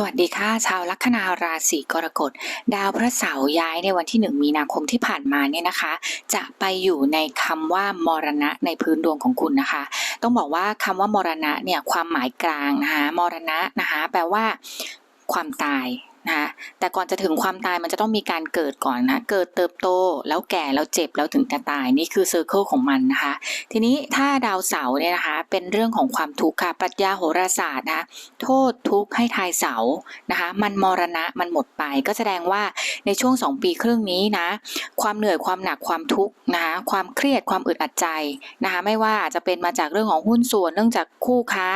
สวัสดีค่ะ ชาวลัคนาราศีกรกฎ ดาวพระเสาร์ย้ายในวันที่ 1 มีนาคมที่ผ่านมาเนี่ยนะคะ จะไปอยู่ในคำว่ามรณะในพื้นดวงของคุณนะคะ ต้องบอกว่าคำว่ามรณะเนี่ยความหมายกลางนะคะมรณะนะคะแปลว่าความตาย นะแต่ก่อนจะถึงความตายมันจะต้องมีการเกิดก่อนนะ เกิดเติบโตแล้วแก่แล้วเจ็บแล้วถึงจะตายนี่คือเซอร์เคิลของมันนะคะ ทีนี้ถ้าดาวเสาร์เนี่ยนะคะ เป็นเรื่องของความทุกข์ค่ะปรัชญาโหราศาสตร์นะคะโทษทุกข์ให้ทายเสานะคะ มันมรณะมันหมดไป ก็แสดงว่าในช่วง 2 ปีครึ่งนี้นะความเหนื่อยความหนักความทุกข์นะคะความเครียดความอึดอัดใจนะคะไม่ว่าจะเป็นมาจากเรื่องของหุ้นส่วนเรื่องจากคู่ค้า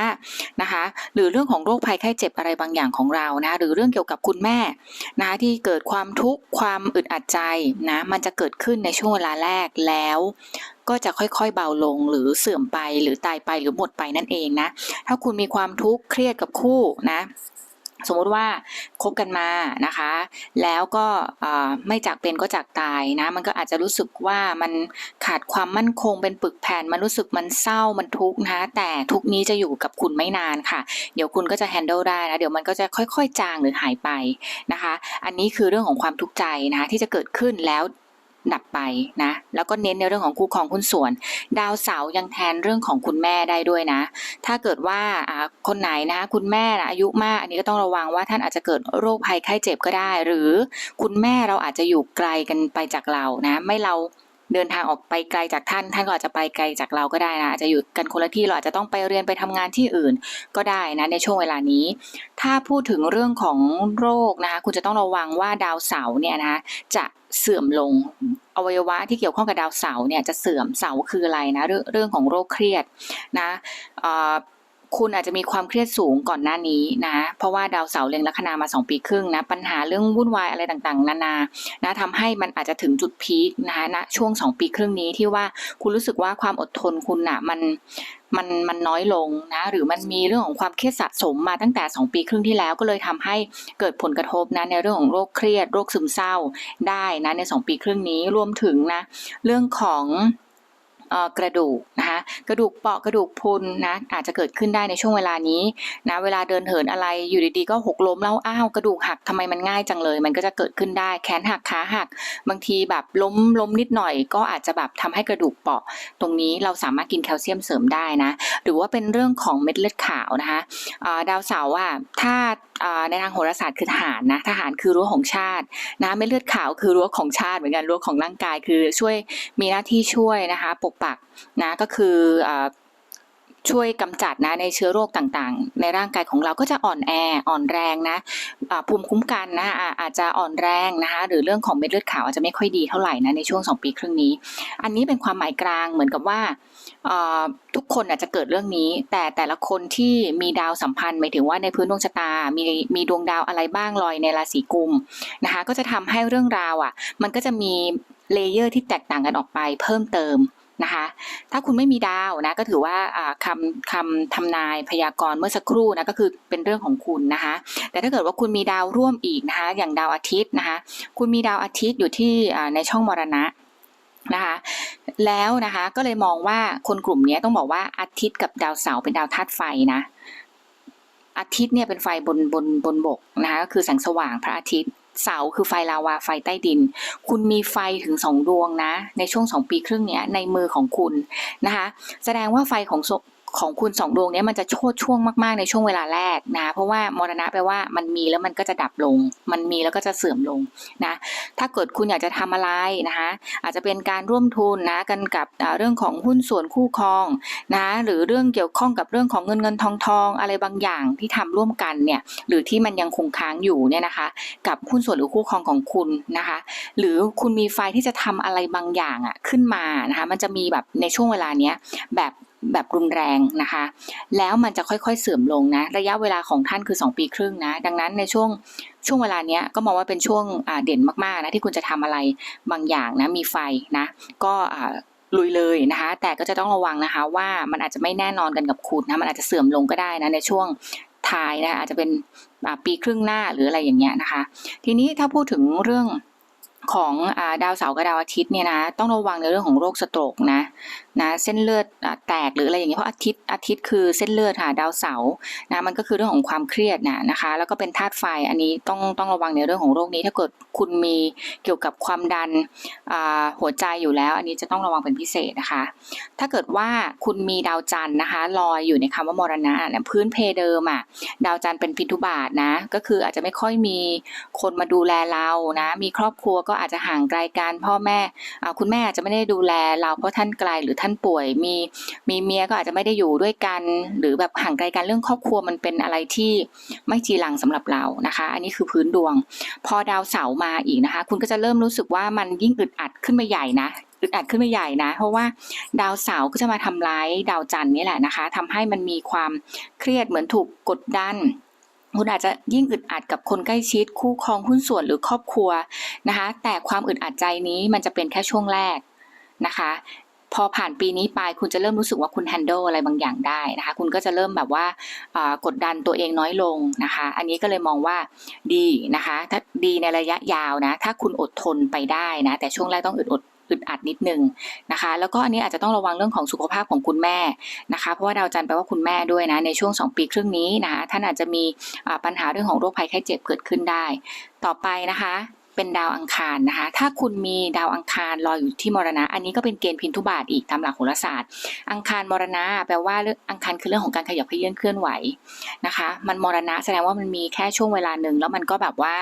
นะคะหรือเรื่องของโรคภัยไข้เจ็บอะไรบางอย่างของเรานะหรือเรื่องเกี่ยวกับคุณแม่นะที่เกิดความทุกข์ความอึดอัดใจนะมันจะเกิดขึ้นในช่วงเวลาแรกแล้ว ก็จะค่อยๆเบาลงหรือเสื่อมไปหรือตายไปหรือหมดไปนั่นเองนะถ้าคุณมีความทุกข์เครียดกับคู่นะ สมมุติว่าคบกันมานะคะ แล้วก็ไม่จากเป็นก็จากตายนะ มันก็อาจจะรู้สึกว่ามันขาดความมั่นคงเป็นปึกแผ่นมันรู้สึกมันเศร้ามันทุกข์นะแต่ทุกนี้จะอยู่กับคุณไม่นานค่ะ เดี๋ยวคุณก็จะ handle ได้นะเดี๋ยวมันก็จะค่อยๆ จางหรือหายไปนะคะ อันนี้คือเรื่องของความทุกข์ใจนะคะที่จะเกิดขึ้นแล้ว ดับไปนะแล้วก็เน้นในเรื่องของคู่ครองหุ้นส่วน ดาวเสาร์ยังแทนเรื่องของคุณแม่ได้ด้วยนะ ถ้าเกิดว่าคนไหนนะคุณแม่นะอายุมาก อันนี้ก็ต้องระวังว่าท่านอาจจะเกิดโรคภัยไข้เจ็บก็ได้ หรือคุณแม่เราอาจจะอยู่ไกลกันไปจากเรานะ ไม่เรา เดินทางออกไปไกลจากท่าน ท่านก็อาจจะไปไกลจากเราก็ได้นะอาจจะอยู่กันคนละที่เราอาจจะต้องไปเรียนไปทำงานที่อื่นก็ได้นะในช่วงเวลานี้ ถ้าพูดถึงเรื่องของโรคนะคะคุณจะต้องระวังว่าดาวเสาร์เนี่ยนะคะจะเสื่อมลงอวัยวะที่เกี่ยวข้องกับดาวเสาร์เนี่ยจะเสื่อมเสาร์คืออะไรนะเรื่องเรื่องของโรคเครียดนะอ่อ คุณอาจจะมีความเครียดสูงก่อนหน้านี้นะ เพราะว่าดาวเสาร์เล็งลัคนามา 2 ปีครึ่งนะ ปัญหาเรื่องวุ่นวายอะไรต่างๆ นานานะทำให้มันอาจจะถึงจุดพีคนะคะณช่วง 2 ปีครึ่งนี้ที่ว่าคุณรู้สึกว่าความอดทนคุณน่ะมันมันมันน้อยลงนะ หรือมันมีเรื่องของความเครียดสะสมมาตั้งแต่ 2 ปีครึ่งที่แล้วก็เลยทำให้เกิดผลกระทบนะในเรื่องของโรคเครียดโรคซึมเศร้าได้นะใน 2 ปีครึ่งนี้รวมถึงนะเรื่องของ กระดูกนะคะกระดูกเปราะกระดูกพุนนะอาจจะเกิดขึ้นได้ในช่วงเวลานี้นะเวลาเดินเหินอะไรอยู่ดีๆก็หกล้มแล้วอ้าวกระดูกหักทำไมมันง่ายจังเลย มันก็จะเกิดขึ้นได้แขนหักขาหัก บางทีแบบล้มล้มนิดหน่อยก็อาจจะแบบทำให้กระดูกเปราะ ตรงนี้เราสามารถกินแคลเซียมเสริมได้นะหรือว่าเป็นเรื่องของเม็ดเลือดขาวนะคะดาวเสาร์อะถ้าอ่าในทางโหราศาสตร์คือทหารนะทหารคือรั้วของชาตินะเม็ดเลือดขาวคือรั้วของชาติเหมือนกันรั้วของร่างกายคือช่วยมีหน้าที่ช่วยนะคะปกปักนะก็คือช่วยกำจัดนะในเชื้อโรคต่างๆ ในร่างกายของเราก็จะอ่อนแออ่อนแรงนะภูมิคุ้มกันนะอาอาจจะอ่อนแรงนะคะหรือเรื่องของเม็ดเลือดขาวอาจจะไม่ค่อยดีเท่าไหร่นะในช่วง 2 ปีครึ่งนี้ อันนี้เป็นความหมายกลางเหมือนกับว่าทุกคนอาจจะเกิดเรื่องนี้ แต่แต่ละคนที่มีดาวสัมพันธ์หมายถึงว่าในพื้นดวงชะตา มีมีดวงดาวอะไรบ้างลอยในราศีกุมนะคะก็จะทำให้เรื่องราวอะมันก็จะมีเลเยอร์ที่แตกต่างกันออกไปเพิ่มเติม นะคะ ถ้าคุณไม่มีดาวนะก็ถือว่าอ่าคำคำทำนายพยากรณ์เมื่อสักครู่นะก็คือเป็นเรื่องของคุณนะคะ แต่ถ้าเกิดว่าคุณมีดาวร่วมอีกนะคะ อย่างดาวอาทิตย์นะคะ คุณมีดาวอาทิตย์อยู่ที่ในช่องมรณะนะคะแล้วนะคะก็เลยมองว่าคนกลุ่มนี้ต้องบอกว่าอาทิตย์กับดาวเสาร์เป็นดาวธาตุไฟนะอาทิตย์เนี่ยเป็นไฟบนบนบนบกนะคะก็คือแสงสว่างพระอาทิตย์ เสาคือไฟลาวาไฟใต้ดิน คุณมีไฟถึงสองดวงนะ ในช่วงสองปีครึ่งเนี้ยในมือของคุณนะคะ แสดงว่าไฟของ ของคุณสองดวงนี้มันจะโชดช่วงมากๆในช่วงเวลาแรกนะ เพราะว่ามรณะแปลว่ามันมีแล้วมันก็จะดับลง มันมีแล้วก็จะเสื่อมลงนะ ถ้าเกิดคุณอยากจะทำอะไรนะคะอาจจะเป็นการร่วมทุนนะกันกับเรื่องของหุ้นส่วนคู่ครองนะหรือเรื่องเกี่ยวข้องกับเรื่องของเงินเงินทองทองอะไรบางอย่างที่ทำร่วมกันเนี่ยหรือที่มันยังคงค้างอยู่เนี่ยนะคะ กับหุ้นส่วนหรือคู่ครองของคุณนะคะ หรือคุณมีไฟที่จะทำอะไรบางอย่างอะขึ้นมานะคะมันจะมีแบบในช่วงเวลาเนี้ยแบบ แบบรุนแรงนะคะ แล้วมันจะค่อยๆเสื่อมลงนะ ระยะเวลาของท่านคือ 2 ปีครึ่งนะ ดังนั้นในช่วงช่วงเวลาเนี้ยก็มองว่าเป็นช่วงเด่นมากๆนะที่คุณจะทำอะไรบางอย่างนะมีไฟนะ ก็ลุยเลยนะคะ แต่ก็จะต้องระวังนะคะ ว่ามันอาจจะไม่แน่นอนกันกับคุณนะมันอาจจะเสื่อมลงก็ได้นะในช่วงท้ายนะอาจจะเป็นปีครึ่งหน้าหรืออะไรอย่างเงี้ยนะคะ ทีนี้ถ้าพูดถึงเรื่องของอดาวเสาร์กับดาวอาทิตย์เนี่ยนะต้องระวังในเรื่องของโรคสโตรกนะนะเส้นเลือดแตกหรืออะไรอย่างเงี้ยเพราะอาทิตย์อาทิตย์คือเส้นเลือดค่ะดาวเสาร์นะมันก็คือเรื่องของความเครียดนะนะคะ แล้วก็เป็นธาตุไฟอันนี้ต้องต้องระวังในเรื่องของโรคนี้ ถ้าเกิดคุณมีเกี่ยวกับความดันหัวใจอยู่แล้ว อันนี้จะต้องระวังเป็นพิเศษนะคะ ถ้าเกิดว่าคุณมีดาวจันทร์นะคะลอยอยู่ในคำว่ามรณะพื้นเพเดิมอะดาวจันทร์เป็นพิทุบาทนะก็คืออาจจะไม่ค่อยมีคนมาดูแลเรานะมีครอบครัวก็อาจจะห่างไกลกันพ่อแม่คุณแม่อาจจะไม่ได้ดูแลเราเพราะท่านไกลหรือท่านป่วยมีมีเมียก็อาจจะไม่ได้อยู่ด้วยกัน หรือแบบห่างไกลกันเรื่องครอบครัวมันเป็นอะไรที่ไม่จีรังสำหรับเรานะคะ อันนี้คือพื้นดวง พอดาวเสาร์มาอีกนะคะ คุณก็จะเริ่มรู้สึกว่ามันยิ่งอึดอัดขึ้นมาใหญ่นะอึดอัดขึ้นมาใหญ่นะ เพราะว่าดาวเสาร์ก็จะมาทำร้ายดาวจันทร์นี่แหละนะคะทำให้มันมีความเครียดเหมือนถูกกดดันคุณอาจจะยิ่งอึดอัดกับคนใกล้ชิด คู่ครองหุ้นส่วนหรือครอบครัวนะคะ แต่ความอึดอัดใจนี้มันจะเป็นแค่ช่วงแรกนะคะ พอผ่านปีนี้ไปคุณจะเริ่มรู้สึกว่าคุณ handle อะไรบางอย่างได้นะคะ คุณก็จะเริ่มแบบว่ากดดันตัวเองน้อยลงนะคะ อันนี้ก็เลยมองว่าดีนะคะ ถ้าดีในระยะยาวนะ ถ้าคุณอดทนไปได้นะ แต่ช่วงแรกต้องอึดอดอึดอัดนิดนึงนะคะ แล้วก็อันนี้อาจจะต้องระวังเรื่องของสุขภาพของคุณแม่นะคะ เพราะว่าดาวจันทร์แปลว่าคุณแม่ด้วยนะในช่วง 2 ปีครึ่งนี้นะคะท่านอาจจะมีปัญหาเรื่องของโรคภัยไข้เจ็บเกิดขึ้นได้ ต่อไปนะคะ เป็นดาวอังคารนะคะ ถ้าคุณมีดาวอังคารลอยอยู่ที่มรณะ อันนี้ก็เป็นเกณฑ์พินทุบาทอีกตามหลักโหราศาสตร์ อังคารมรณะแปลว่าเรื่องอังคารคือเรื่องของการขยับเขยื่อนเคลื่อนไหวนะคะ มันมรณะแสดงว่ามันมีแค่ช่วงเวลาหนึ่งแล้วมันก็แบบว่า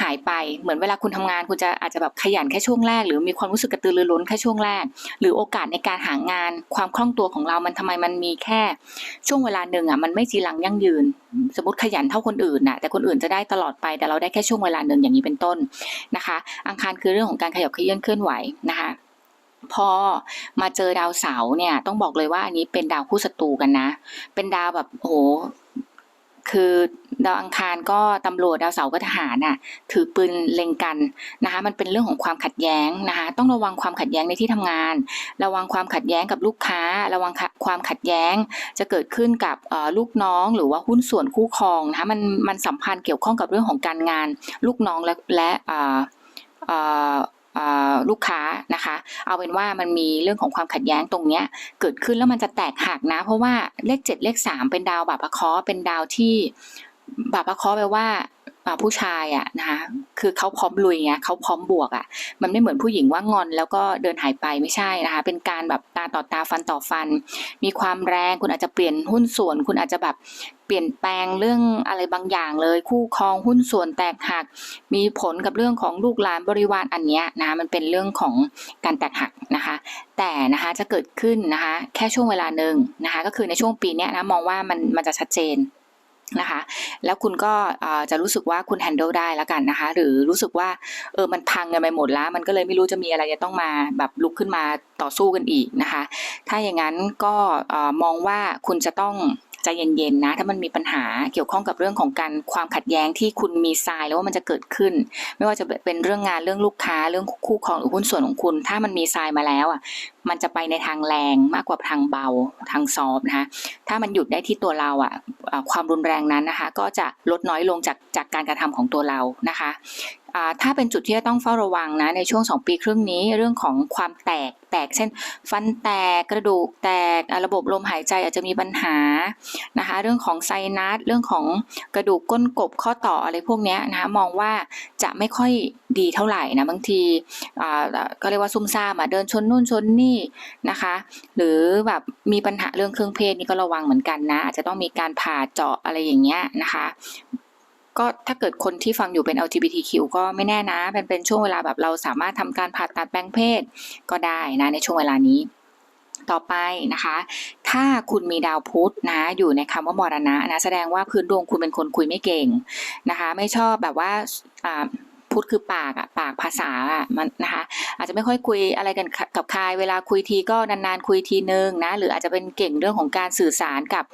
หายไปเหมือนเวลาคุณทำงาน คุณจะอาจจะแบบขยันแค่ช่วงแรก หรือมีความรู้สึกกระตือรือร้นแค่ช่วงแรก หรือโอกาสในการหางาน ความคล่องตัวของเรามันทำไมมันมีแค่ ช่วงเวลาหนึ่งอะมันไม่จีรังยั่งยืน สมมติขยันเท่าคนอื่นน่ะแต่คนอื่นจะได้ตลอดไปแต่เราได้แค่ช่วงเวลาหนึ่งอย่างนี้เป็นต้นนะคะ อังคารคือเรื่องของการขยับเขยื่อนเคลื่อนไหวนะคะพอมาเจอดาวเสาร์เนี่ยต้องบอกเลยว่าอันนี้เป็นดาวคู่ศัตรูกันนะ เป็นดาวแบบโอ้ คือดาวอังคารก็ตำรวจดาวเสาร์ก็ทหารน่ะถือปืนเล็งกันนะคะมันเป็นเรื่องของความขัดแย้งนะคะต้องระวังความขัดแย้งในที่ทำงาน ระวังความขัดแย้งกับลูกค้า ระวังความขัดแย้งจะเกิดขึ้นกับลูกน้องหรือว่าหุ้นส่วนคู่ครองนะคะมันมันสัมพันธ์เกี่ยวข้องกับเรื่องของการงาน ลูกน้องและและ ลูกค้านะคะ เอาเป็นว่ามันมีเรื่องของความขัดแย้งตรงเนี้ยเกิดขึ้นแล้วมันจะแตกหักนะ เพราะว่าเลขเจ็ดเลขสามเป็นดาวบาปะเคาะเป็นดาวที่บาปะเคาะแปลว่า ผู้ชายอะนะคะคือเขาพร้อมลุยไงเขาพร้อมบวกอะมันไม่เหมือนผู้หญิงว่างอน แล้วก็เดินหายไปไม่ใช่นะคะ เป็นการแบบตาต่อตาฟันต่อฟัน มีความแรงคุณอาจจะเปลี่ยนหุ้นส่วน คุณอาจจะแบบเปลี่ยนแปลงเรื่องอะไรบางอย่างเลย คู่ครองหุ้นส่วนแตกหัก มีผลกับเรื่องของลูกหลานบริวารอันเนี้ยนะมันเป็นเรื่องของการแตกหักนะคะ แต่นะคะจะเกิดขึ้นนะคะ แค่ช่วงเวลาหนึ่งนะคะ ก็คือในช่วงปีนี้นะมองว่ามันมันจะชัดเจน นะคะ แล้วคุณก็จะรู้สึกว่าคุณแฮนเดิลได้แล้วกันนะคะ หรือรู้สึกว่าเออมันพังกันไปหมดแล้ว มันก็เลยไม่รู้จะมีอะไรจะต้องมาแบบลุกขึ้นมาต่อสู้กันอีกนะคะ ถ้าอย่างนั้นก็มองว่าคุณจะต้อง ใจเย็นๆนะ ถ้ามันมีปัญหาเกี่ยวข้องกับเรื่องของการความขัดแย้งที่คุณมีทรายแล้วว่ามันจะเกิดขึ้น ไม่ว่าจะเป็นเรื่องงานเรื่องลูกค้าเรื่องคู่ครองหรือหุ้นส่วนของคุณ ถ้ามันมีทรายมาแล้วอะมันจะไปในทางแรงมากกว่าทางเบาทางซอฟนะคะถ้ามันหยุดได้ที่ตัวเราอะความรุนแรงนั้นนะคะ ก็จะลดน้อยลงจากจากการกระทำของตัวเรานะคะ ถ้าเป็นจุดที่จะต้องเฝ้าระวังนะในช่วง 2 ปีครึ่งนี้เรื่องของความแตกแตก เช่น ฟันแตกกระดูกแตกระบบลมหายใจอาจจะมีปัญหานะคะเรื่องของไซนัสเรื่องของกระดูกก้นกบข้อต่ออะไรพวกนี้นะคะมองว่าจะไม่ค่อยดีเท่าไหร่นะบางทีก็เรียกว่าซุ่มซ่ามเดินชนนู่นชนนี่นะคะ หรือแบบมีปัญหาเรื่องเครื่องเพศนี่ก็ระวังเหมือนกันนะอาจจะต้องมีการผ่าเจาะอะไรอย่างเงี้ยนะคะ ก็ถ้าเกิดคนที่ฟังอยู่เป็น LGBTQ ก็ไม่แน่นะเป็นเป็นช่วงเวลาแบบเราสามารถทำการผ่าตัดแปลงเพศก็ได้นะในช่วงเวลานี้ต่อไปนะคะ ถ้าคุณมีดาวพุธนะ อยู่ในคำว่ามรณะนะ แสดงว่าพื้นดวงคุณเป็นคนคุยไม่เก่งนะคะ ไม่ชอบแบบว่า พุธคือปากอะปากภาษาอะมันนะคะ อาจจะไม่ค่อยคุยอะไรกันกับใครเวลาคุยทีก็นานๆคุยทีนึงนะหรืออาจจะเป็นเก่งเรื่องของการสื่อสารกับ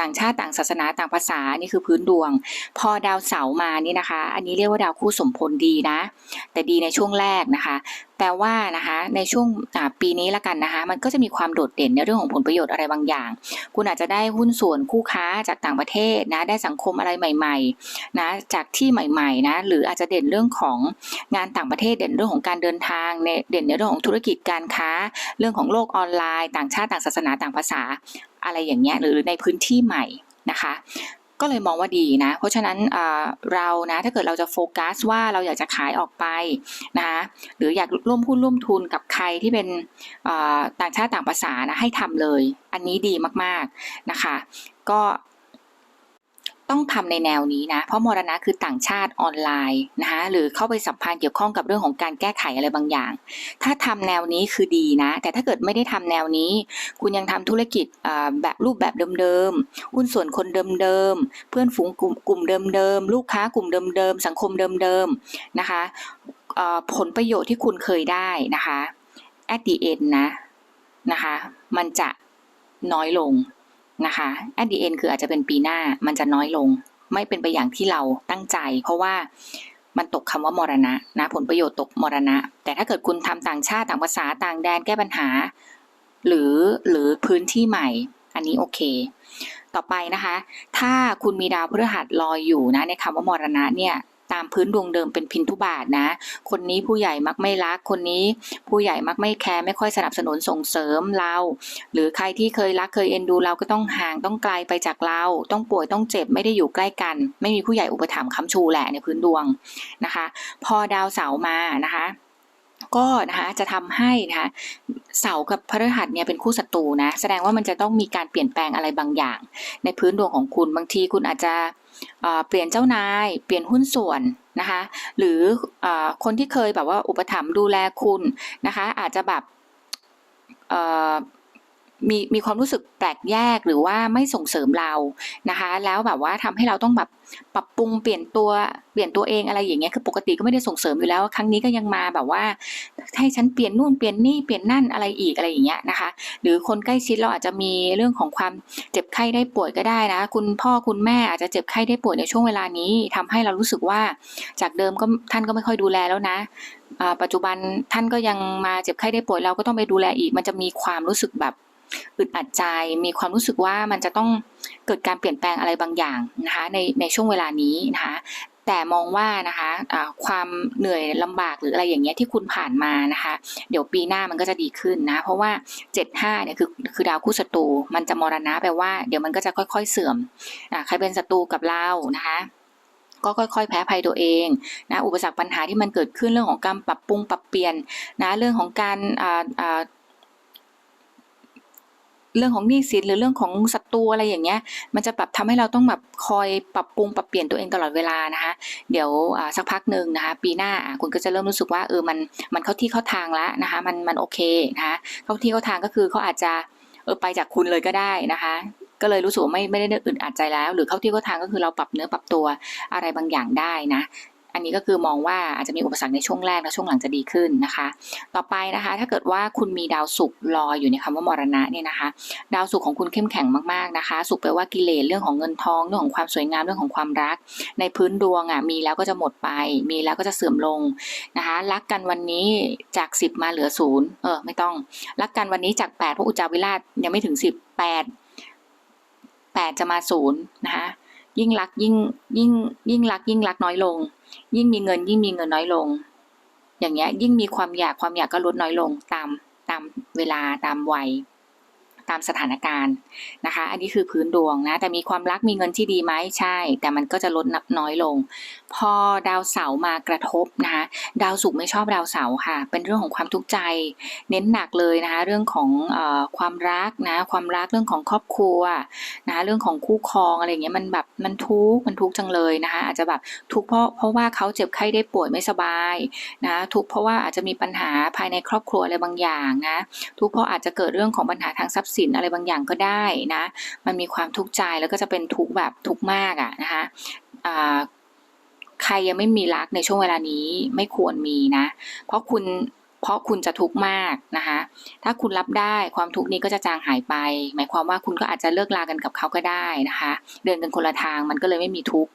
ต่างชาติต่างศาสนาต่างภาษานี่คือพื้นดวง พอดาวเสาร์มานี่นะคะ อันนี้เรียกว่าดาวคู่สมพลดีนะ แต่ดีในช่วงแรกนะคะ แปลว่านะคะในช่วงปีนี้ละกันนะคะมันก็จะมีความโดดเด่นในเรื่องของผลประโยชน์อะไรบางอย่าง คุณอาจจะได้หุ้นส่วนคู่ค้าจากต่างประเทศนะได้สังคมอะไรใหม่ๆนะจากที่ใหม่ๆนะหรืออาจจะเด่นเรื่องของงานต่างประเทศเด่นเรื่องของการเดินทางในเด่นในเรื่องของธุรกิจการค้า เรื่องของโลกออนไลน์ ต่างชาติต่างศาสนาต่างภาษาอะไรอย่างเงี้ยหรือในพื้นที่ใหม่นะคะ ก็เลยมองว่าดีนะ เพราะฉะนั้นเรานะถ้าเกิดเราจะโฟกัสว่าเราอยากจะขายออกไปนะคะหรืออยากร่วมหุ้นร่วมทุนกับใครที่เป็นต่างชาติต่างภาษานะให้ทำเลย อันนี้ดีมากๆนะคะ ก็ ต้องทำในแนวนี้นะ เพราะมรณะคือต่างชาติออนไลน์นะคะหรือเข้าไปสัมพันธ์เกี่ยวข้องกับเรื่องของการแก้ไขอะไรบางอย่าง ถ้าทำแนวนี้คือดีนะ แต่ถ้าเกิดไม่ได้ทำแนวนี้ คุณยังทำธุรกิจแบบรูปแบบเดิมๆหุ้นส่วนคนเดิมๆเพื่อนฝูงกลุ่มกลุ่มเดิมๆลูกค้ากลุ่มเดิมๆสังคมเดิมๆนะคะผลประโยชน์ที่คุณเคยได้นะคะ at the end นะนะคะ มันจะน้อยลง นะคะ at the end คืออาจจะเป็นปีหน้ามันจะน้อยลง ไม่เป็นไปอย่างที่เราตั้งใจ เพราะว่ามันตกคำว่ามรณะนะผลประโยชน์ตกมรณะ แต่ถ้าเกิดคุณทำต่างชาติต่างภาษาต่างแดนแก้ปัญหา หรือหรือพื้นที่ใหม่ อันนี้โอเค ต่อไปนะคะ ถ้าคุณมีดาวพฤหัสลอยอยู่นะในคำว่ามรณะเนี่ย ตามพื้นดวงเดิมเป็นพินทุบาทนะ คนนี้ผู้ใหญ่มักไม่รัก คนนี้ผู้ใหญ่มักไม่แคร์ไม่ค่อยสนับสนุนส่งเสริมเรา หรือใครที่เคยรักเคยเอ็นดูเราก็ต้องห่างต้องไกลไปจากเรา ต้องป่วยต้องเจ็บไม่ได้อยู่ใกล้กัน ไม่มีผู้ใหญ่อุปถัมภ์ค้ำชูแหละในพื้นดวงนะคะ พอดาวเสาร์มานะคะ ก็นะคะจะทำให้นะคะเสากับพฤหัสเนี่ยเป็นคู่ศัตรูนะแสดงว่ามันจะต้องมีการเปลี่ยนแปลงอะไรบางอย่าง ในพื้นดวงของคุณบางทีคุณอาจจะเปลี่ยนเจ้านาย เปลี่ยนหุ้นส่วนนะคะหรืออคนที่เคยแบบว่าอุปถัมภ์ดูแลคุณนะคะอาจจะแบบ มีมีความรู้สึกแปลกแยกหรือว่าไม่ส่งเสริมเรานะคะ แล้วแบบว่าทำให้เราต้องแบบปรับปรุงเปลี่ยนตัวเปลี่ยนตัวเองอะไรอย่างเงี้ยคือปกติก็ไม่ได้ส่งเสริมอยู่แล้ว ครั้งนี้ก็ยังมาแบบว่าให้ฉันเปลี่ยนนู่นเปลี่ยนนี่เปลี่ยนนั่นอะไรอีกอะไรอย่างเงี้ยนะคะ หรือคนใกล้ชิดเราอาจจะมีเรื่องของความเจ็บไข้ได้ป่วยก็ได้นะ คุณพ่อคุณแม่อาจจะเจ็บไข้ได้ป่วยในช่วงเวลานี้ทำให้เรารู้สึกว่าจากเดิมก็ท่านก็ไม่ค่อยดูแลแล้วนะปัจจุบันท่านก็ยังมาเจ็บไข้ได้ป่วยเราก็ต้องไปดูแลอีก มันจะมีความรู้สึกแบบ อึดอัดใจมีความรู้สึกว่ามันจะต้องเกิดการเปลี่ยนแปลงอะไรบางอย่างนะคะในในช่วงเวลานี้นะคะแต่มองว่านะคะอ่าความเหนื่อยลำบากหรืออะไรอย่างเงี้ยที่คุณผ่านมานะคะ เดี๋ยวปีหน้ามันก็จะดีขึ้นนะ เพราะว่า 75เนี่ยคือคือดาวคู่ศัตรูมันจะมรณะแปลว่าเดี๋ยวมันก็จะค่อยๆเสื่อมอใครเป็นศัตรูกับเรานะคะก็ค่อยๆ แพ้ภัยตัวเองนะอุปสรรคปัญหาที่มันเกิดขึ้นเรื่องของการปรับปรุงปรับเปลี่ยนนะเรื่องของการ เรื่องของหนี้สินหรือเรื่องของศัตรูอะไรอย่างเงี้ย มันจะแบบทำให้เราต้องแบบคอยปรับปรุงปรับเปลี่ยนตัวเองตลอดเวลานะคะ เดี๋ยวสักพักหนึ่งนะคะ ปีหน้าคุณก็จะเริ่มรู้สึกว่าเออมันมันเข้าที่เข้าทางแล้วนะคะ มันมันโอเคนะคะ เข้าที่เข้าทางก็คือเขาอาจจะเออไปจากคุณเลยก็ได้นะคะก็เลยรู้สึกว่าไม่ไม่ได้อึดอัดใจแล้ว หรือเข้าที่เข้าทางก็คือเราปรับเนื้อปรับตัวอะไรบางอย่างได้นะ อันนี้ก็คือมองว่าอาจจะมีอุปสรรคในช่วงแรกและช่วงหลังจะดีขึ้นนะคะ ต่อไปนะคะ ถ้าเกิดว่าคุณมีดาวศุกร์รออยู่ในคำว่ามรณะเนี่ยนะคะ ดาวศุกร์ของคุณเข้มแข็งมากๆนะคะศุกร์แปลว่ากิเลสเรื่องของเงินทองเรื่องของความสวยงามเรื่องของความรัก ในพื้นดวงอะมีแล้วก็จะหมดไป มีแล้วก็จะเสื่อมลงนะคะ รักกันวันนี้จากสิบมาเหลือศูนย์เออไม่ต้อง รักกันวันนี้จากแปดเพราะอุจจาวิราชยังไม่ถึงสิบแปดแปดจะมาศูนย์นะคะยิ่งรักยิ่งยิ่งยิ่งรักยิ่งรักน้อยลง ยิ่งมีเงินยิ่งมีเงินน้อยลง อย่างเงี้ยยิ่งมีความอยากความอยากก็ลดน้อยลงตามตามเวลาตามวัย ตามสถานการณ์นะคะ อันนี้คือพื้นดวงนะ แต่มีความรักมีเงินที่ดีไหมใช่ แต่มันก็จะลดน้อยลง พอดาวเสาร์มากระทบนะคะ ดาวศุกร์ไม่ชอบดาวเสาร์ค่ะ เป็นเรื่องของความทุกข์ใจ เน้นหนักเลยนะคะ เรื่องของอความรักนะ ความรักเรื่องของครอบครัวนะคะเรื่องของคู่ครองอะไรเงี้ย มันแบบมันทุกข์มันทุกข์จังเลยนะคะ อาจจะแบบทุกข์เพราะเพราะว่าเขาเจ็บไข้ได้ป่วยไม่สบายนะ ทุกข์เพราะว่าอาจจะมีปัญหาภายในครอบครัวอะไรบางอย่างนะ ทุกข์เพราะอาจจะเกิดเรื่องของปัญหาทางทรัพย์สินอะไรบางอย่างก็ได้นะ มันมีความทุกข์ใจแล้วก็จะเป็นทุกข์แบบทุกข์มากอะนะคะใครยังไม่มีรักในช่วงเวลานี้ไม่ควรมีนะ เพราะคุณเพราะคุณจะทุกข์มากนะคะ ถ้าคุณรับได้ความทุกข์นี้ก็จะจางหายไป หมายความว่าคุณก็อาจจะเลิกลากันกับเขาก็ได้นะคะ เดินกันคนละทางมันก็เลยไม่มีทุกข์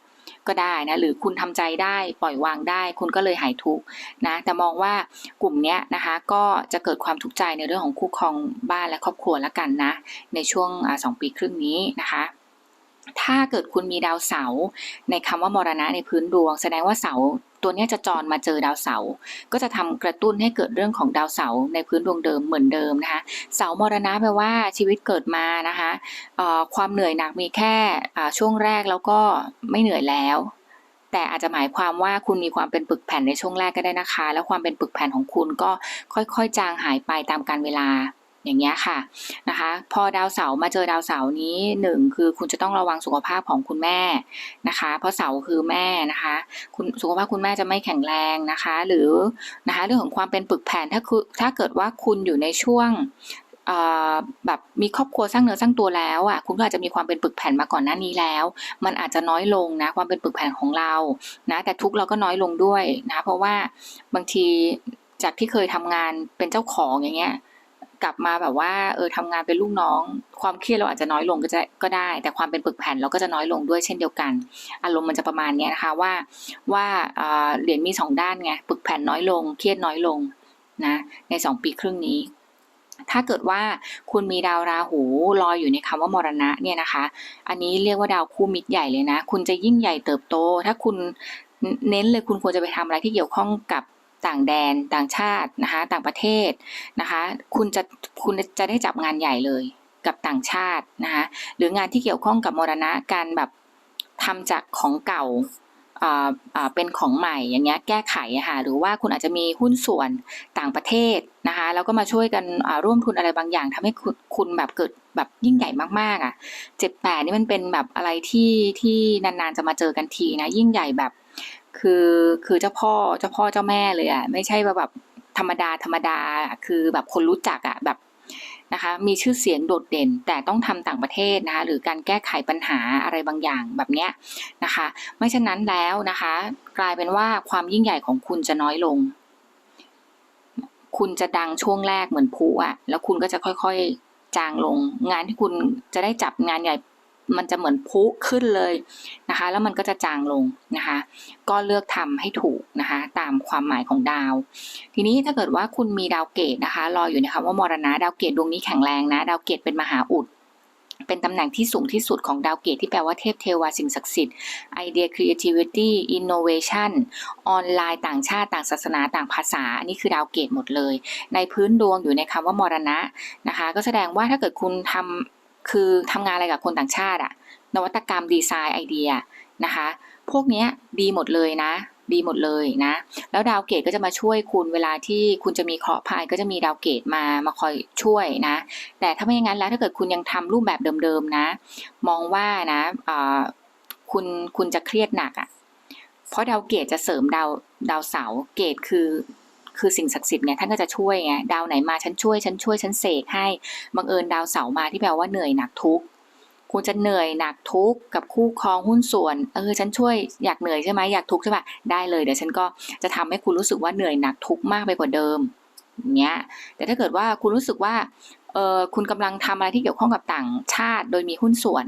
ก็ได้นะหรือคุณทำใจได้ปล่อยวางได้ คุณก็เลยหายทุกข์นะแต่มองว่ากลุ่มเนี้ยนะคะก็จะเกิดความทุกข์ใจในเรื่องของคู่ครองบ้านและครอบครัวละกันนะในช่วงสองปีครึ่งนี้นะคะ ถ้าเกิดคุณมีดาวเสาร์ในคำว่ามรณะในพื้นดวง แสดงว่าเสาร์ตัวนี้จะจรมาเจอดาวเสาร์ก็จะทำกระตุ้นให้เกิดเรื่องของดาวเสาร์ในพื้นดวงเดิมเหมือนเดิมนะคะเสาร์มรณะแปลว่าชีวิตเกิดมานะคะความเหนื่อยหนักมีแค่ช่วงแรกแล้วก็ไม่เหนื่อยแล้วแต่อาจจะหมายความว่าคุณมีความเป็นปึกแผ่นในช่วงแรกก็ได้นะคะ แล้วความเป็นปึกแผ่นของคุณก็ค่อยๆ จางหายไปตามการเวลา อย่างเงี้ยค่ะนะคะ พอดาวเสาร์มาเจอดาวเสาร์นี้หนึ่งคือคุณจะต้องระวังสุขภาพของคุณแม่นะคะ เพราะเสาร์คือแม่นะคะคุณสุขภาพคุณแม่จะไม่แข็งแรงนะคะ หรือนะคะเรื่องของความเป็นปึกแผ่นถ้าคือถ้าเกิดว่าคุณอยู่ในช่วงแบบมีครอบครัวสร้างเนื้อสร้างตัวแล้วอะคุณก็อาจจะมีความเป็นปึกแผ่นมาก่อนหน้านี้แล้ว มันอาจจะน้อยลงนะความเป็นปึกแผ่นของเรานะแต่ทุกเราก็น้อยลงด้วยนะเพราะว่าบางทีจากที่เคยทำงานเป็นเจ้าของอย่างเงี้ย กลับมาแบบว่าเออทำงานเป็นลูกน้อง ความเครียดเราอาจจะน้อยลงก็จะก็ได้ แต่ความเป็นปึกแผ่นเราก็จะน้อยลงด้วยเช่นเดียวกัน อารมณ์มันจะประมาณนี้นะคะว่าว่าเหรียญมีสองด้านไงปึกแผ่นน้อยลง เครียดน้อยลงนะในสองปีครึ่งนี้ถ้าเกิดว่าคุณมีดาวราหูลอยอยู่ในคำว่ามรณะเนี่ยนะคะ อันนี้เรียกว่าดาวคู่มิตรใหญ่เลยนะ คุณจะยิ่งใหญ่เติบโต ถ้าคุณเน้นเลยคุณควรจะไปทำอะไรที่เกี่ยวข้องกับ ต่างแดน ต่างชาตินะคะ ต่างประเทศนะคะ คุณจะคุณจะได้จับงานใหญ่เลยกับต่างชาตินะคะหรืองานที่เกี่ยวข้องกับมรณะการแบบทำจากของเก่าอ่าอ่าเป็นของใหม่อย่างเงี้ยแก้ไขค่ะหรือว่าคุณอาจจะมีหุ้นส่วนต่างประเทศนะคะแล้วก็มาช่วยกันร่วมทุนอะไรบางอย่างทำให้คุณคุณแบบเกิดแบบยิ่งใหญ่มากๆอะเจ็ดแปดนี่มันเป็นแบบอะไรที่ที่นานๆจะมาเจอกันทีนะยิ่งใหญ่แบบ คือคือเจ้าพ่อเจ้าพ่อเจ้าแม่เลยอะไม่ใช่ว่าแบบธรรมดาธรรมดาคือแบบคนรู้จักอะแบบนะคะมีชื่อเสียงโดดเด่นแต่ต้องทำต่างประเทศนะคะหรือการแก้ไขปัญหาอะไรบางอย่างแบบเนี้ยนะคะไม่เช่นนั้นแล้วนะคะ กลายเป็นว่าความยิ่งใหญ่ของคุณจะน้อยลง คุณจะดังช่วงแรกเหมือนผู้อะแล้วคุณก็จะค่อยๆจางลง งานที่คุณจะได้จับงานใหญ่ มันจะเหมือนพุขึ้นเลยนะคะ แล้วมันก็จะจางลงนะคะ ก็เลือกทำให้ถูกนะคะ ตามความหมายของดาว ทีนี้ถ้าเกิดว่าคุณมีดาวเกตนะคะรออยู่ในคำว่ามรณะดาวเกตดวงนี้แข็งแรงนะ ดาวเกตเป็นมหาอุดเป็นตำแหน่งที่สูงที่สุดของดาวเกตที่แปลว่าเทพเทวาสิ่งศักดิ์สิทธิ์ไอเดีย creativity innovation ออนไลน์ต่างชาติต่างศาสนาต่างภาษา อันนี้คือดาวเกตหมดเลย ในพื้นดวงอยู่ในคำว่ามรณะนะคะ ก็แสดงว่าถ้าเกิดคุณทำ คือทำงานอะไรกับคนต่างชาติอะนวัตกรรมดีไซน์ไอเดียนะคะ พวกนี้ดีหมดเลยนะดีหมดเลยนะ แล้วดาวเกตก็จะมาช่วยคุณเวลาที่คุณจะมีเคราะห์ภัยก็จะมีดาวเกตมามาคอยช่วยนะ แต่ถ้าไม่อย่างนั้นแล้วถ้าเกิดคุณยังทำรูปแบบเดิมๆนะ มองว่านะคุณคุณจะเครียดหนักอะ่ะ เพราะดาวเกตจะเสริมดาวดาวเสาเกตคือ คือสิ่งศักดิ์สิทธิ์ไงท่านก็จะช่วยไงดาวไหนมาฉันช่วยฉันช่วยฉันเสกให้บังเอิญดาวเสาร์มาที่แปลว่าเหนื่อยหนักทุกข์คุณจะเหนื่อยหนักทุกข์กับคู่ครองหุ้นส่วนเออฉันช่วยอยากเหนื่อยใช่ไหมอยากทุกข์ใช่ปะได้เลยเดี๋ยวฉันก็จะทำให้คุณรู้สึกว่าเหนื่อยหนักทุกข์มากไปกว่าเดิมเงี้ยแต่ถ้าเกิดว่าคุณรู้สึกว่าเออคุณกำลังทำอะไรที่เกี่ยวข้องกับต่างชาติ โดยมีหุ้นส่วน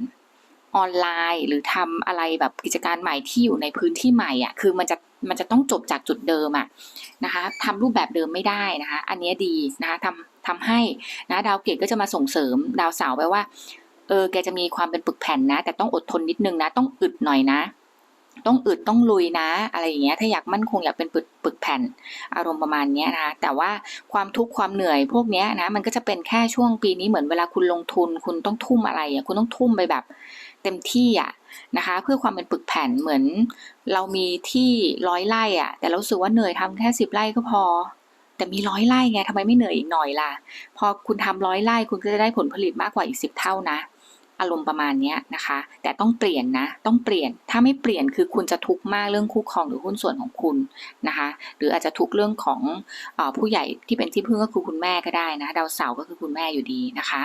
ออนไลน์ หรือทำอะไรแบบกิจการใหม่ที่อยู่ในพื้นที่ใหม่อะคือมันจะมันจะต้องจบจากจุดเดิมอะนะคะทำรูปแบบเดิมไม่ได้นะคะ อันนี้ดีนะคะทำทำให้นะดาวเกตก็จะมาส่งเสริมดาวเสาร์ไปว่าเออแกจะมีความเป็นปึกแผ่นนะ แต่ต้องอดทนนิดนึงนะ ต้องอึดหน่อยนะ ต้องอึดต้องลุยนะ อะไรอย่างเงี้ยถ้าอยากมั่นคงอยากเป็นปึกปึกแผ่นอารมณ์ประมาณเนี้ยนะคะแต่ว่าความทุกข์ความเหนื่อยพวกเนี้ยนะมันก็จะเป็นแค่ช่วงปีนี้เหมือนเวลาคุณลงทุน คุณต้องทุ่มอะไรอะคุณต้องทุ่มไปแบบ เต็มที่อะนะคะ เพื่อความเป็นปึกแผ่นเหมือน เรามีที่ร้อยไร่อะ แต่เรารู้สึกว่าเหนื่อยทำแค่สิบไร่ก็พอ แต่มีร้อยไร่ไงทำไมไม่เหนื่อยอีกหน่อยล่ะ พอคุณทำร้อยไร่คุณก็จะได้ผลผลิตมากกว่าอีกสิบเท่านะ อารมณ์ประมาณนี้นะคะ แต่ต้องเปลี่ยนนะ ต้องเปลี่ยน ถ้าไม่เปลี่ยนคือคุณจะทุกข์มากเรื่องคู่ครองหรือหุ้นส่วนของคุณนะคะ หรืออาจจะทุกข์เรื่องของอผู้ใหญ่ที่เป็นที่พึ่งก็คือคุณแม่ก็ได้นะ ดาวเสาร์ก็คือคุณแม่อยู่ดีนะคะ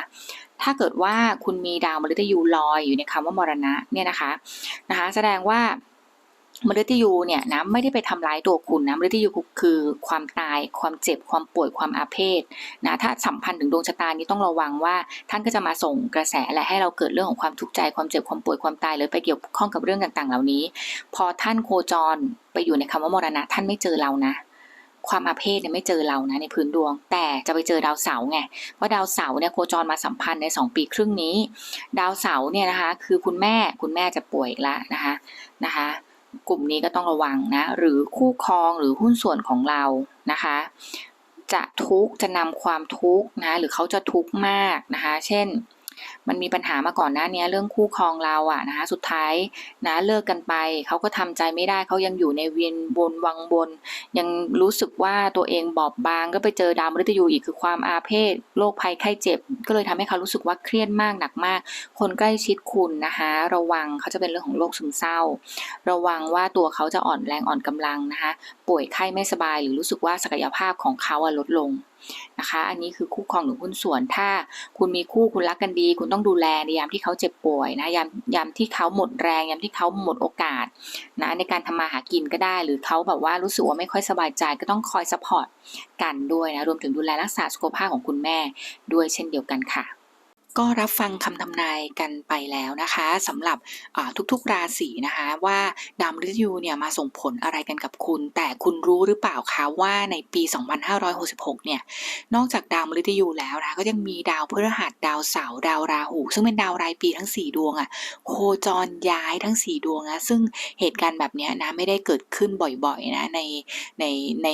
ถ้าเกิดว่าคุณมีดาวมฤตยูลอยอยู่ในคำว่ามรณะเนี่ยนะคะนะคะ แสดงว่า มฤตยูเนี่ยนะไม่ได้ไปทำร้ายตัวคุณนะมฤตยูคือความตายความเจ็บความป่วยความอาเพศนะถ้าสัมพันธ์ถึงดวงชะตานี้ต้องระวังว่า ท่านก็จะมาส่งกระแสและให้เราเกิดเรื่องของความทุกข์ใจความเจ็บความป่วยความตายเลยไปเกี่ยวข้องกับเรื่องต่างๆ เหล่านี้ พอท่านโคจรไปอยู่ในคำว่ามรณะ ท่านไม่เจอเรานะ ความอาเพศเนี่ยไม่เจอเรานะในพื้นดวง แต่จะไปเจอดาวเสาร์ไงว่าดาวเสาร์เนี่ยโคจรมาสัมพันธ์ใน 2 ปีครึ่งนี้ ดาวเสาร์เนี่ยนะคะ คือคุณแม่คุณแม่จะป่วยแล้วนะคะนะคะ กลุ่มนี้ก็ต้องระวังนะ หรือคู่ครองหรือหุ้นส่วนของเรานะคะ จะทุกข์จะนำความทุกข์นะ หรือเขาจะทุกข์มากนะคะ เช่น มันมีปัญหามาก่อนหน้านี้เรื่องคู่ครองเราอะนะคะสุดท้ายนะเลิกกันไปเขาก็ทำใจไม่ได้เขายังอยู่ในเวียนบนวังบน ยังรู้สึกว่าตัวเองบอบบาง ก็ไปเจอดาวมฤตยูอีกคือความอาเพศโรคภัยไข้เจ็บ ก็เลยทำให้เขารู้สึกว่าเครียดมากหนักมาก คนใกล้ชิดคุณนะคะระวังเขาจะเป็นเรื่องของโรคซึมเศร้า ระวังว่าตัวเขาจะอ่อนแรงอ่อนกำลังนะคะป่วยไข้ไม่สบายหรือรู้สึกว่าศักยภาพของเขาลดลงนะคะ อันนี้คือคู่ครองหรือหุ้นส่วน ถ้าคุณมีคู่คุณรักกันดี คุณต้องดูแลในยามที่เขาเจ็บป่วยนะยามยามที่เขาหมดแรงยามที่เขาหมดโอกาสนะในการทำมาหากินก็ได้ หรือเขาแบบว่ารู้สึกว่าไม่ค่อยสบายใจก็ต้องคอยสปอร์ตกันด้วยนะรวมถึงดูแลรักษาสุขภาพของคุณแม่ด้วยเช่นเดียวกันค่ะ ก็รับฟังคำทำนายกันไปแล้วนะคะสำหรับทุกๆราศีนะคะว่าดาวมฤตยูเนี่ยมาส่งผลอะไรกันกับคุณ แต่คุณรู้หรือเปล่าคะว่าในปี 2566 เนี่ยนอกจากดาวมฤตยูแล้วนะก็ยังมีดาวพฤหัสดาวเสาร์ดาวราหู ซึ่งเป็นดาวรายปีทั้ง 4 ดวงอะ่ะโคจรย้ายทั้ง 4 ดวงนะซึ่งเหตุการณ์แบบนี้นะไม่ได้เกิดขึ้นบ่อยๆนะในในใน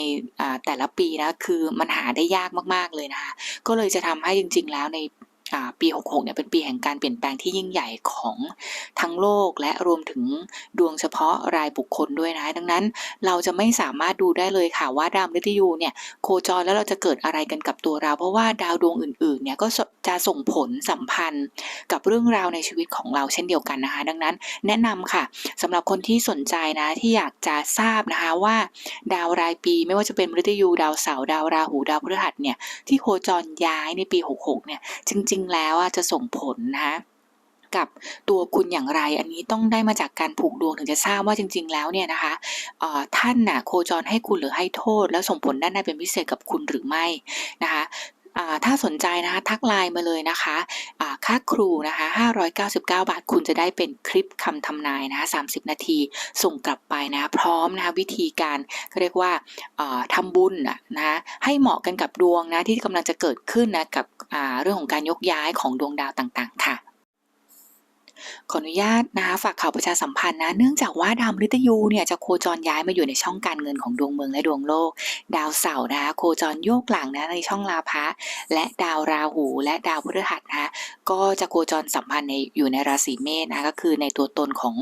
แต่ละปีนะคือมันหาได้ยากมากๆเลยนะคะก็เลยจะทำให้จริง ๆ แล้วใน ปี 66 เนี่ยเป็นปีแห่งการเปลี่ยนแปลงที่ยิ่งใหญ่ของทั้งโลกและรวมถึงดวงเฉพาะรายบุคคลด้วยนะ ดังนั้นเราจะไม่สามารถดูได้เลยค่ะว่าดาวมฤตยูเนี่ยโคจรแล้วเราจะเกิดอะไรกันกับตัวเรา เพราะว่าดาวดวงอื่นๆเนี่ยก็จะส่งผลสัมพันธ์กับเรื่องราวในชีวิตของเราเช่นเดียวกันนะคะ ดังนั้นแนะนำค่ะสำหรับคนที่สนใจนะที่อยากจะทราบนะคะว่า ดาวรายปีไม่ว่าจะเป็นมฤตยูดาวเสาร์ดาวราหูดาวพฤหัสเนี่ยที่โคจรย้ายในปี 66 เนี่ยจริงๆแล้วจะส่งผลนะคะกับตัวคุณอย่างไร อันนี้ต้องได้มาจากการผูกดวงถึงจะทราบว่าจริง ๆ แล้วเนี่ยนะคะท่านน่ะโคจรให้คุณหรือให้โทษ แล้วส่งผลด้านในเป็นพิเศษกับคุณหรือไม่นะคะ ถ้าสนใจนะคะทักไลน์มาเลยนะคะค่าครูนะคะ599 บาท คุณจะได้เป็นคลิปคำทำนายนะคะ30 นาที ส่งกลับไปนะพร้อมนะคะวิธีการเขาเรียกว่าอ่าทำบุญนะะให้เหมาะกันกับดวงนะที่กำลังจะเกิดขึ้นนะกับเรื่องของการยกย้ายของดวงดาวต่างๆ ค่ะ ขออนุญาตนะคะฝากข่าวประชาสัมพันธ์นะ เนื่องจากว่าดาวมฤตยูเนี่ยจะโคจรย้ายมาอยู่ในช่องการเงินของดวงเมืองและดวงโลก ดาวเสาร์นะคะโคจรโยกหลังนะในช่องลาภะและดาวราหู และดาวพฤหัสนะก็จะโคจรสัมพันธ์ในอยู่ในราศีเมษนะก็คือในตัวตนของ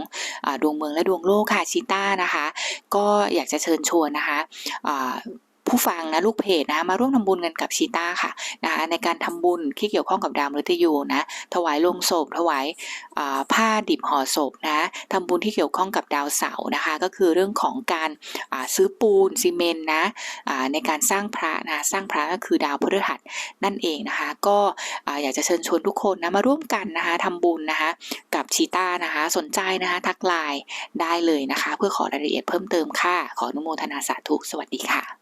อดวงเมืองและดวงโลกค่ะชิต้านะคะ ก็อยากจะเชิญชวนนะคะ ผู้ฟังนะลูกเพจนะมาร่วมทำบุญกันกับชีต้าค่ะนะคะในการทำบุญที่เกี่ยวข้องกับดาวมฤตยูนะถวายลงศพถวายผ้าดิบห่อศพนะทำบุญที่เกี่ยวข้องกับดาวเสาร์นะคะ ก็คือเรื่องของการซื้อปูนซีเมนต์นะในการสร้างพระนะสร้างพระก็คือดาวพฤหัสนั่นเองนะคะ ก็อ่าอยากจะเชิญชวนทุกคนนะมาร่วมกันนะคะทำบุญนะคะกับชีต้านะคะสนใจนะคะทักไลน์ได้เลยนะคะ เพื่อขอรายละเอียดเพิ่มเติมค่ะ ขออนุโมทนาสาธุสวัสดีค่ะ